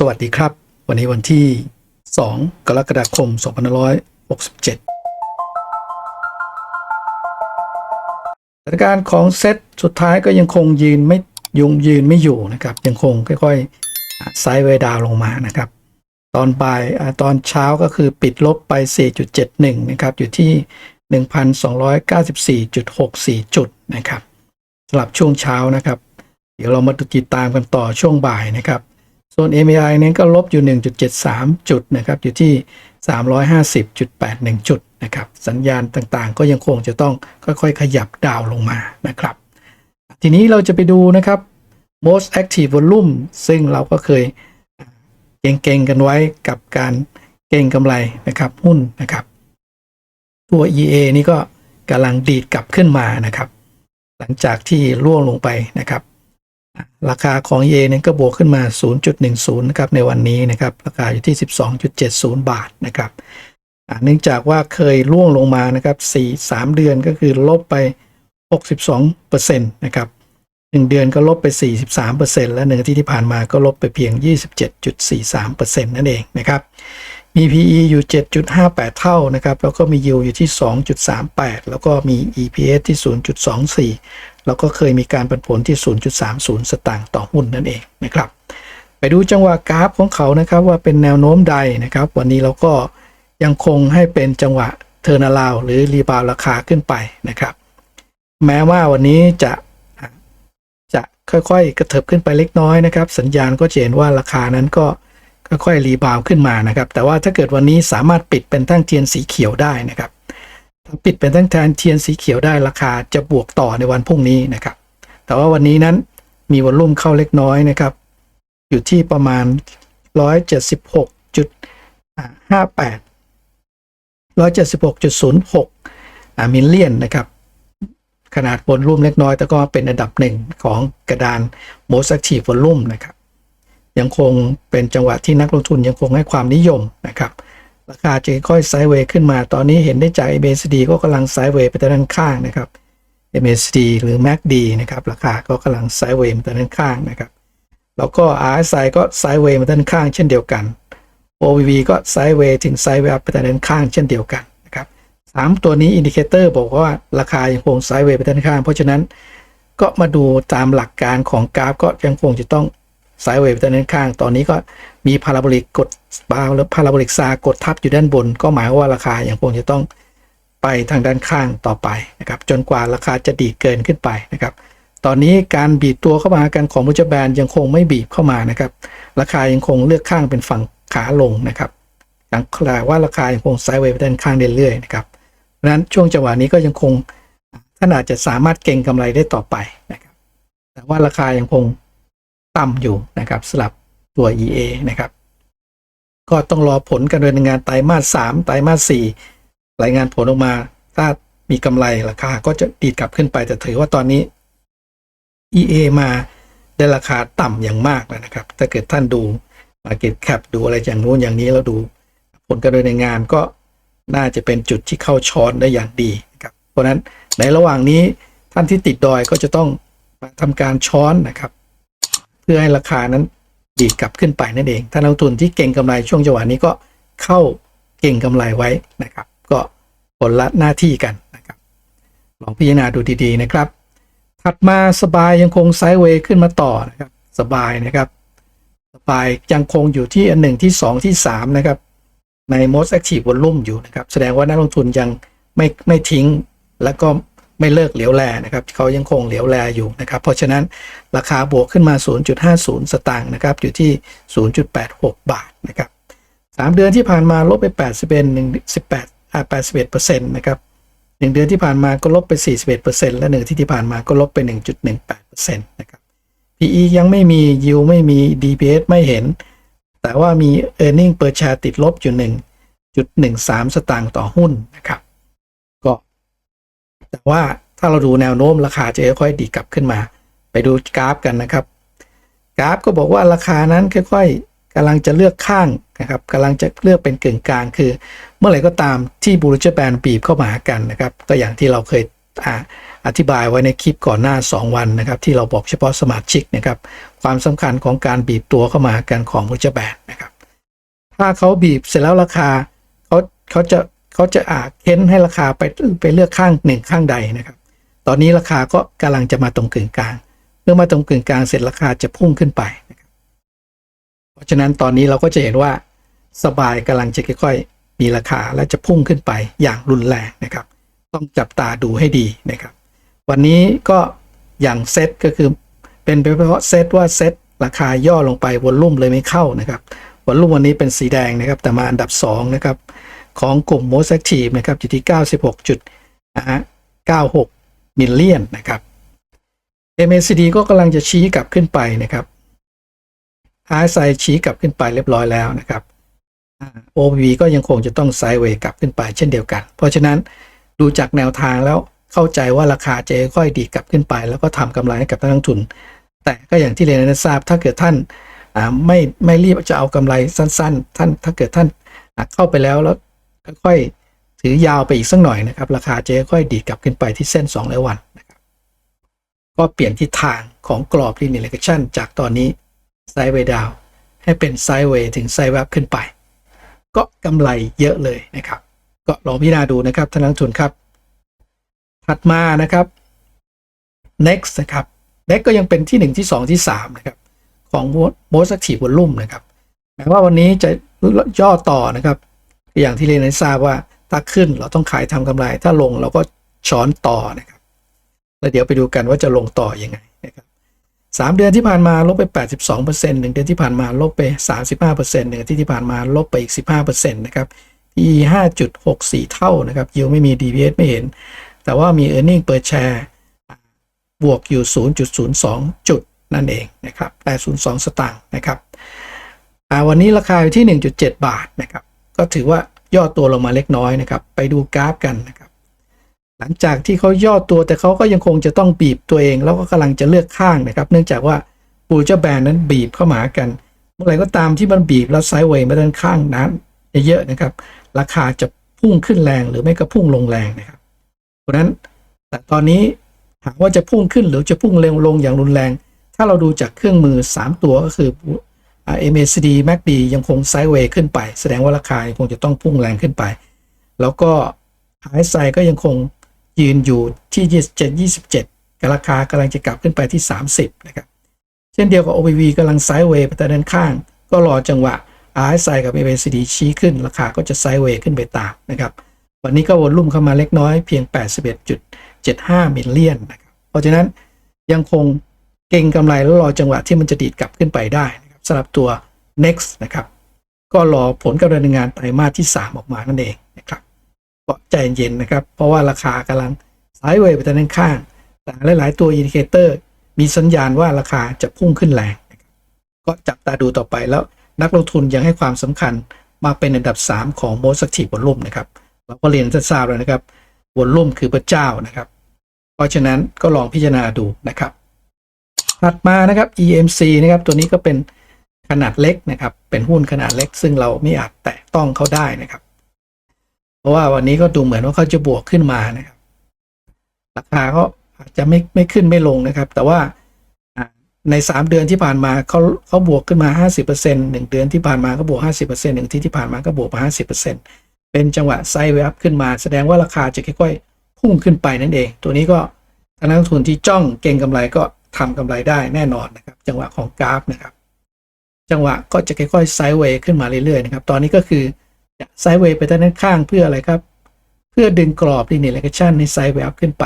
สวัสดีครับ วันนี้วันที่ 2 กรกฎาคม 2567สถานการณ์ของเซตสุดท้ายก็ยังคงยืนไม่ยุงยืนไม่อยู่นะครับ ยังคงค่อยๆไซด์เวดาวลงมานะครับ ตอนบ่ายตอนเช้าก็คือปิดลบไป 4.71 นะครับ อยู่ที่ 1,294.64 จุดนะครับสำหรับช่วงเช้านะครับ เดี๋ยวเรามาติดตามกันต่อช่วงบ่ายนะครับ ส่วน MAI เนี่ยก็ลบอยู่ 1.73 จุดนะครับอยู่ที่ 350.81 จุดนะครับสัญญาณต่างๆ ก็ยังคงจะต้องค่อยๆ ขยับดาวลงมานะครับ ทีนี้เราจะไปดูนะครับ most active volume ซึ่งเราก็เคยเก่งๆ กันไว้กับการเก่งกำไรนะครับหุ้นนะครับ ตัว EA นี่ก็กำลังดีดกลับขึ้นมานะครับ หลังจากที่ร่วงลงไปนะครับ ราคาของ EA นั้นก็บวกขึ้นมา 0.10 นะครับ ในวันนี้นะครับ ราคาอยู่ที่ 12.70 บาทนะครับเนื่องจากว่าเคยร่วงลงมานะครับ 4 3 เดือนก็คือลบไป 62%นะครับ 1 เดือนก็ลบไป 43%และหนึ่งอาทิตย์ที่ผ่านมาก็ลบไปเพียง 27.43%นั่นเองนะครับ มี PE อยู่ 7.58 เท่านะครับ แล้วก็มี yield อยู่ที่ 2.38 แล้วก็มี EPS ที่ 0.24 แล้วก็เคยมีการปันผลที่ 0.30 สตางค์ต่อหุ้นนั่นเองนะครับ ไปดูจังหวะกราฟของเขานะครับว่าเป็นแนวโน้มใดนะครับ วันนี้เราก็ยังคงให้เป็นจังหวะเทอร์นาลาวหรือรีบาวราคาขึ้นไปนะครับ แม้ว่าวันนี้จะจะค่อยๆ กระเถิบขึ้นไปเล็กน้อยนะครับ สัญญาณก็จะเห็นว่าราคานั้นก็ ค่อยๆรีบาวขึ้นมานะครับ แต่ว่าถ้าเกิดวันนี้สามารถปิดเป็นทั้งเทียนสีเขียวได้นะครับถ้าปิดเป็นทั้งแทนเทียนสีเขียวได้ราคาจะบวกต่อในวันพรุ่งนี้นะครับ แต่ว่าวันนี้นั้นมีวอลลุ่มเข้าเล็กน้อยนะครับ อยู่ที่ประมาณ 176.58 176.06อ่ามิลเลียนนะครับ ขนาดวอลลุ่มเล็กน้อยแต่ก็เป็นอันดับหนึ่งของกระดาน most active volume นะครับ ยังคงเป็นจังหวะที่นักลงทุนยังคงให้ความนิยมนะครับราคาจะค่อยไซด์เวย์ขึ้นมาตอนนี้เห็นได้จาก MACD ก็กำลังไซด์เวย์ไปด้านข้างนะครับ MACD หรือ MACD นะครับราคาก็กำลังไซด์เวย์มาทางด้านข้างนะครับแล้วก็ RSI ก็ไซด์เวย์มาด้านข้างเช่นเดียวกัน OVV ก็ไซด์เวย์ถึงไซด์เวย์ไปด้านข้างเช่นเดียวกันนะครับสามตัวนี้อินดิเคเตอร์บอกว่าราคายังคงไซด์เวย์ไปด้านข้าง เพราะฉะนั้นก็มาดูตามหลักการของกราฟก็ยังคงจะต้อง ไซด์เวย์ไปทางด้านข้าง ตอนนี้ก็มีพาราโบลิกกดบาหรือพาราโบลิกซากดทับอยู่ด้านบน ก็หมายว่าราคาอยังคงจะต้องไปทางด้านข้างต่อไปนะครับจนกว่าราคาจะดีดเกินขึ้นไปนะครับตอนนี้การบีบตัวเข้ามากันของมุจแบนยังคงไม่บีบเข้ามานะครับราคายังคงเลือกข้างเป็นฝั่งขาลงนะครับอย่างแปลว่าราคายังคงไซด์เวย์ไปด้านข้างเรื่อยๆนะครับเพราะนั้นช่วงจังหวะนี้ก็ยังคงท่านอาจจะสามารถเก็งกำไรได้ต่อไปนะครับแต่ว่าราคายังคง ต่ำอยู่นะครับสำหรับตัว EA นะครับก็ต้องรอผลการดำเนินงานไตรมาสสามไตรมาสสี่รายงานผลออกมาถ้ามีกำไรราคาก็จะดีดกลับขึ้นไปแต่ถือว่าตอนนี้ EA มาได้ราคาต่ำอย่างมากแล้วนะครับ ถ้าเกิดท่านดู Market Cap ดูอะไรอย่างนู้นอย่างนี้แล้วดู ผลการดำเนินงานก็น่าจะเป็นจุดที่เข้าช้อนได้อย่างดีนะครับเพราะนั้นในระหว่างนี้ท่านที่ติดดอยก็จะต้องมาทำการช้อนนะครับ พื่อให้ราคานั้นดีดกลับขึ้นไปนั่นเองท่านักลงทุนที่เก่งกำไรช่วงจังหวะนี้ก็เข้าเก่งกำไรไว้นะครับ ก็ผลละหน้าที่กันนะครับ ลองพิจารณาดูดีๆนะครับ ถัดมาสบายยังคงไซด์เวย์ขึ้นมาต่อนะครับ สบายนะครับ สบายยังคงอยู่ที่อันหนึ่งที่สองที่สามนะครับ ใน most active volume อยู่นะครับ แสดงว่านักลงทุนยังไม่ไม่ทิ้งแล้วก็ ไม่เลิกเหลียวแลนะครับเขายังคงเหลียวแลอยู่นะครับเพราะฉะนั้นราคาบวกขึ้นมา 0.50 สตางค์นะครับอยู่ที่ 0.86 บาทนะครับสามเดือนที่ผ่านมาลบไป 81 18อ่า81%นะครับหนึ่งเดือนที่ผ่านมาก็ลบไป 41%และหนึ่งที่ที่ผ่านมาก็ลบไป 1.18%นะครับ PE ยังไม่มี yield ไม่มี DPS ไม่เห็น แต่ว่ามี e a r n i n g per share ติดลบอยู่ 1.13 สตางค์ต่อหุ้นนะครับ แต่ว่าถ้าเราดูแนวโน้มราคาจะค่อยๆดีกลับขึ้นมา ไปดูกราฟกันนะครับ กราฟก็บอกว่าราคานั้นค่อย ๆกำลังจะเลือกข้างนะครับกำลังจะเลือกเป็นกึ่งกลาง คือ เมื่อไหร่ก็ตามที่บูร g แบนบีบเข้ามาหากันนะครับ ก็อย่างที่เราเคยออธิบายไว้ในคลิปก่อนหน้า 2 วันนะครับ ที่เราบอกเฉพาะสมาชิกนะครับ ความสำคัญของการบีบตัวเข้ามากันของมูจแบนนะครับ ถ้าเขาบีบเสร็จแล้วราคาเขาเขาจะ เขาจะอาเค้นให้ราคาไปไปเลือกข้างหนึ่งข้างใดนะครับ ตอนนี้ราคาก็กำลังจะมาตรงกึ่งกลาง เมื่อมาตรงกึ่งกลางเสร็จราคาจะพุ่งขึ้นไปนะครับเพราะฉะนั้นตอนนี้เราก็จะเห็นว่าสบายกำลังจะค่อยๆมีราคาและจะพุ่งขึ้นไปอย่างรุนแรงนะครับ ต้องจับตาดูให้ดีนะครับ วันนี้ก็อย่างเซตก็คือเป็นไปเพราะเซตว่าเซตราคาย่อลงไปวอลลุ่มเลยไม่เข้านะครับวอลลุ่มวันนี้เป็นสีแดงนะครับ แต่มาอันดับ2นะครับ ของกลุ่ม Most Active นะครับอยู่ที่ 96จุดนะฮะ96มิลเลียนนะครับ MACD ก็กำลังจะชี้กลับขึ้นไปนะครับ RSI ชี้กลับขึ้นไปเรียบร้อยแล้วนะครับ OPV ก็ยังคงจะต้องไซด์เวย์กลับขึ้นไปเช่นเดียวกัน เพราะฉะนั้นดูจากแนวทางแล้วเข้าใจว่าราคาจะค่อยดีกลับขึ้นไป แล้วก็ทำกำไรให้กับนักลงทุน แต่ก็อย่างที่เรียนให้ทราบถ้าเกิดท่านไม่ไม่รีบจะเอากำไรสั้น ๆ ท่านถ้าเกิดท่านเข้าไปแล้วแล้ว ค่อยๆถือยาวไปอีกสักหน่อยนะครับราคาจะค่อยดีกลับขึ้นไปที่เส้น2ร้อยวันนะครับก็เปลี่ยนทิศทางของกรอบ linear regression จากตอนนี้ไซด์เวดาวให้เป็นไซด์เวถึงไซด์แวบขึ้นไป ก็กำไรเยอะเลยนะครับ ก็ลองพิจารณาดูนะครับท่านนักทุนครับ ถัดมานะครับ next นะครับ next ก็ยังเป็นที่ 1 ที่ 2 ที่ 3 นะครับ ของ most active volume นะครับแม้ว่าวันนี้จะย่อต่อนะครับ อย่างที่เรียนให้ทราบว่าถ้าขึ้นเราต้องขายทำกำไร ถ้าลงเราก็ช้อนต่อนะครับแล้วเดี๋ยวไปดูกันว่าจะลงต่ออยังไงนะครับสามเดือนที่ผ่านมาลบไป 82%หนึ่งเดือนที่ผ่านมาลบไป 35%หนึ่งที่ที่ผ่านมาลบไปอีก 15%นะครับ e 5.64 เท่านะครับยิวไม่มี DPS ไม่เห็น แต่ว่ามี e a r n i n g per share บวกอยู่ 0.02 จุดนั่นเองนะครับแต่02 สตางค์นะครับวันนี้ราคาอยู่ที่ 1.7 บาทนะครับ ก็ถือว่าย่อตัวลงมาเล็กน้อยนะครับ ไปดูกราฟกันนะครับ หลังจากที่เขาย่อตัวแต่เขาก็ยังคงจะต้องบีบตัวเอง แล้วก็กำลังจะเลือกข้างนะครับ เนื่องจากว่าปูเจ้าแบรนด์นั้นบีบเข้ามากัน เมื่อไหร่ก็ตามที่มันบีบแล้วไซด์เวย์มาด้านข้างนั้นเยอะๆนะครับ ราคาจะพุ่งขึ้นแรงหรือไม่ก็พุ่งลงแรงนะครับเพราะนั้นแต่ตอนนี้ถามว่าจะพุ่งขึ้นหรือจะพุ่งเร็วลงอย่างรุนแรง ถ้าเราดูจากเครื่องมือ 3 ตัวก็คือ MACD MACD ยังคงไซด์เวย์ขึ้นไป แสดงว่าราคาคงจะต้องพุ่งแรงขึ้นไป แล้วก็ RSI ก็ยังคงยืนอยู่ที่ 27กับราคากำลังจะกลับขึ้นไปที่ 30 นะครับ เช่นเดียวกับ OPV กำลังไซด์เวย์ไปด้านข้าง ก็รอจังหวะ RSI กับ MACD ชี้ขึ้น ราคาก็จะไซด์เวย์ขึ้นไปตามนะครับ วันนี้ก็วนลุ่มเข้ามาเล็กน้อยเพียง 81.75มิลเลียนนะครับ เพราะฉะนั้นยังคงเก่งกำไรแล้วรอจังหวะที่มันจะดีดกลับขึ้นไปได้ สำหรับตัว next นะครับ ก็รอผลการดำเนินงานไตรมาสที่ 3 ออกมานั่นเองนะครับก็ใจเย็นนะครับ เพราะว่าราคากำลังไซด์เวย์ไปทางด้านข้าง แต่หลาย ๆ ตัวอินดิเคเตอร์ มีสัญญาณว่าราคาจะพุ่งขึ้นแรง ก็จับตาดูต่อไปแล้วนักลงทุนยังให้ความสำคัญมาเป็นอันดับ 3 ของ most active volume นะครับเราก็เรียนทราบแล้วนะครับ volume คือพระเจ้านะครับ เพราะฉะนั้นก็ลองพิจารณาดูนะครับ ถัดมานะครับ EMC นะครับ ตัวนี้ก็เป็น ขนาดเล็กนะครับ เป็นหุ้นขนาดเล็ก ซึ่งเราไม่อาจแตะต้องเขาได้นะครับ เพราะว่าวันนี้ก็ดูเหมือนว่าเขาจะบวกขึ้นมานะครับ ราคาก็อาจจะไม่ไม่ขึ้นไม่ลงนะครับ แต่ว่าใน 3 เดือนที่ผ่านมาเขาเขาบวกขึ้นมา 50% 1เดือนที่ผ่านมาก็บวก 50%หนึ่งที่ที่ผ่านมาก็บวกมา50%เป็นจังหวะไซด์เวฟขึ้นมา แสดงว่าราคาจะค่อยๆพุ่งขึ้นไปนั่นเอง ตัวนี้ก็นักทุนที่จ้องเก่งกำไรก็ทำกำไรได้แน่นอนนะครับ จังหวะของกราฟนะครับ จังหวะก็จะค่อยๆไซด์เวย์ขึ้นมาเรื่อยๆนะครับ ตอนนี้ก็คือไซด์เวย์ไปด้านข้างเพื่ออะไรครับ เพื่อดึงกรอบ linear regression ในไซด์เวฟขึ้นไป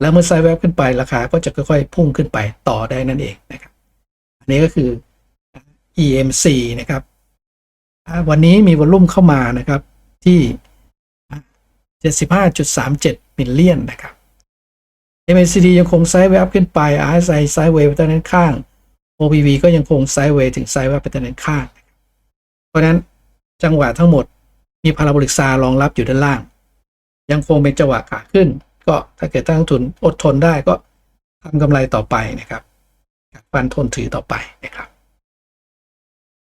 แล้วเมื่อไซด์แวบขึ้นไปราคาก็จะค่อยๆ พุ่งขึ้นไปต่อได้นั่นเองนะครับ อันนี้ก็คือ EMC นะครับวันนี้มีวอลุ่มเข้ามานะครับที่ 75.37มิลเลียนนะครับ MACD ยังคงไซด์แวบขึ้นไป RSI ไซด์เวย์ไปด้านข้าง OPV ก็ยังคงไซด์เวย์ถึงไซด์แวบไปทางด้านข้าเพราะนั้นจังหวะทั้งหมดมีพาราโบลิกซารองรับอยู่ด้านล่าง ยังคงเป็นจังหวะขาขึ้น ก็ถ้าเกิดตั้งทุนอดทนได้ก็ทำกำไรต่อไปนะครับฟันทนถือต่อไปนะครับ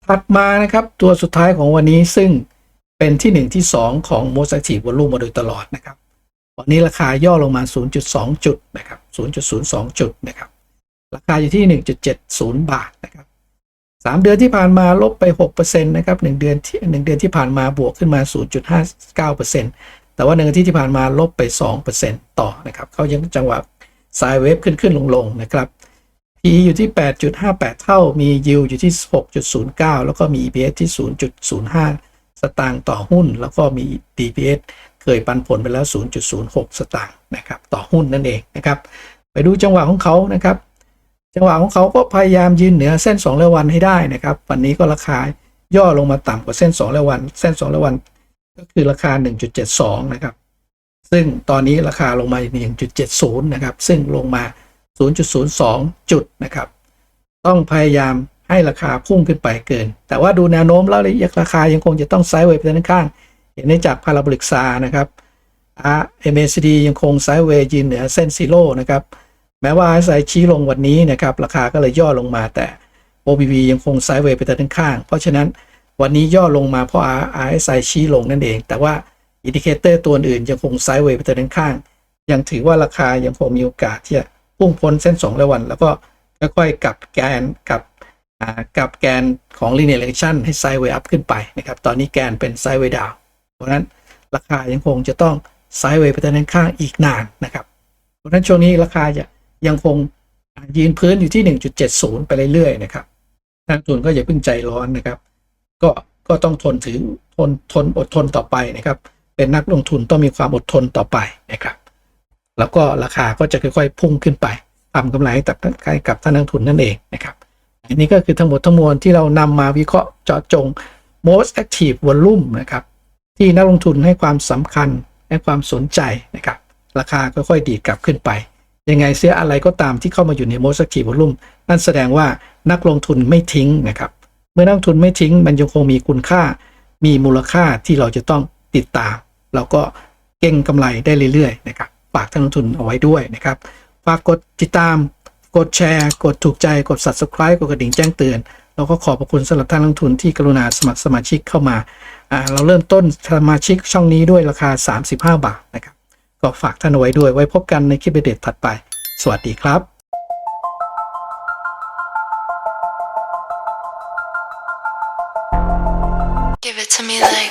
ถัดมานะครับตัวสุดท้ายของวันนี้ซึ่งเป็นที่ 1 ที่ 2 ของ Most Active Volume มาโดยตลอดนะครับวันนี้ราคาย่อลงมา 0.2 จุดนะครับ 0.02 จุดนะครับ ราคาอยู่ที่ 1.70 บาทนะครับสามเดือนที่ผ่านมาลบไป6%นะครับหนึ่งเดือนที่หนึ่งเดือนที่ผ่านมาบวกขึ้นมา 0.59%แต่ว่าหนึ่งอาทิตย์ที่ผ่านมาลบไป 2%ต่อนะครับเขายังจังหวะสายเวฟขึ้นขึ้นลงลงนะครับ PE อยู่ที่ 8.58 เท่า มี yield อยู่ที่ 6.09 แล้วก็มี EPS ที่ 0.05 สตางค์ต่อหุ้น แล้วก็มี DPS เคยปันผลไปแล้ว 0.06 สตางค์นะครับต่อหุ้นนั่นเองนะครับ ไปดูจังหวะของเขานะครับ จังหวะของเขาก็พยายามยืนเหนือเส้น2ระวันให้ได้นะครับ วันนี้ก็ราคาย่อลงมาต่ำกว่าเส้น2ระวัน เส้น2ระวัน ก็คือราคา 1.72 นะครับ ซึ่งตอนนี้ราคาลงมา 1.70 นะครับ ซึ่งลงมา 0.02 จุดนะครับ ต้องพยายามให้ราคาพุ่งขึ้นไปเกิน แต่ว่าดูแนวโน้มแล้วราคายังคงจะต้องไซด์เวย์ไปด้านข้าง เห็นได้จากพาราโบลิกซานะครับ MACD ยังคงไซด์เวย์ยืนเหนือเส้นซีโร่นะครับ แม้ว่า RSI ชี้ลงวันนี้นะครับราคาก็เลยย่อลงมาแต่ OBV ยังคงไซด์เวย์ไปด้านข้าง เพราะฉะนั้นวันนี้ย่อลงมาเพราะ RSI ชี้ลงนั่นเอง แต่ว่าอินดิเคเตอร์ตัวอื่นยังคงไซด์เวย์ไปด้านข้าง ยังถือว่าราคายังคงมีโอกาสที่จะพุ่งพ้นเส้น2ระวัน แล้วก็ค่อยๆกลับแกนกลับกลับแกนของ linear regression ให้ไซด์เวย์อัพขึ้นไปนะครับตอนนี้แกนเป็นไซด์เวย์ดาวเพราะนั้นราคายังคงจะต้องไซด์เวย์ไปด้านข้างอีกนานนะครับเพราะนั้นช่วงนี้ราคาจะ ยังคงยืนพื้นอยู่ที่ 1.70 ไปเรื่อยๆนะครับนักลงทุนก็อย่าเพิ่งใจร้อนนะครับ ก็ก็ต้องทนถือทนทนอดทนต่อไปนะครับ เป็นนักลงทุนต้องมีความอดทนต่อไปนะครับ แล้วก็ราคาก็จะค่อยๆพุ่งขึ้นไปทำกำไรให้กับให้กับท่านนักลงทุนนั่นเองนะครับอันนี้ก็คือทั้งหมดทั้งมวลที่เรานำมาวิเคราะห์เจาะจง most active volume นะครับ ที่นักลงทุนให้ความสำคัญให้ความสนใจนะครับ ราคาค่อยๆดีดกลับขึ้นไป ยังไงเสียอะไรก็ตามที่เข้ามาอยู่ใน most active volume นั่นแสดงว่านักลงทุนไม่ทิ้งนะครับ เมื่อนักลงทุนไม่ทิ้ง มันยังคงมีคุณค่า มีมูลค่าที่เราจะต้องติดตาม แล้วก็เก่งกำไรได้เรื่อยๆนะครับฝากท่านลงทุนเอาไว้ด้วยนะครับฝากกดติดตาม กดแชร์ กดถูกใจ กด subscribe กดกระดิ่งแจ้งเตือนแล้วก็ขอบพระคุณสำหรับท่านลงทุนที่กรุณาสมัครสมาชิกเข้ามาอ่าเราเริ่มต้นสมาชิกช่องนี้ด้วยราคา 35 บาทนะครับ ก็ฝากท่านไว้ด้วยไว้พบกันในคลิปเด็ดถัดไป สวัสดีครับ Give it to me like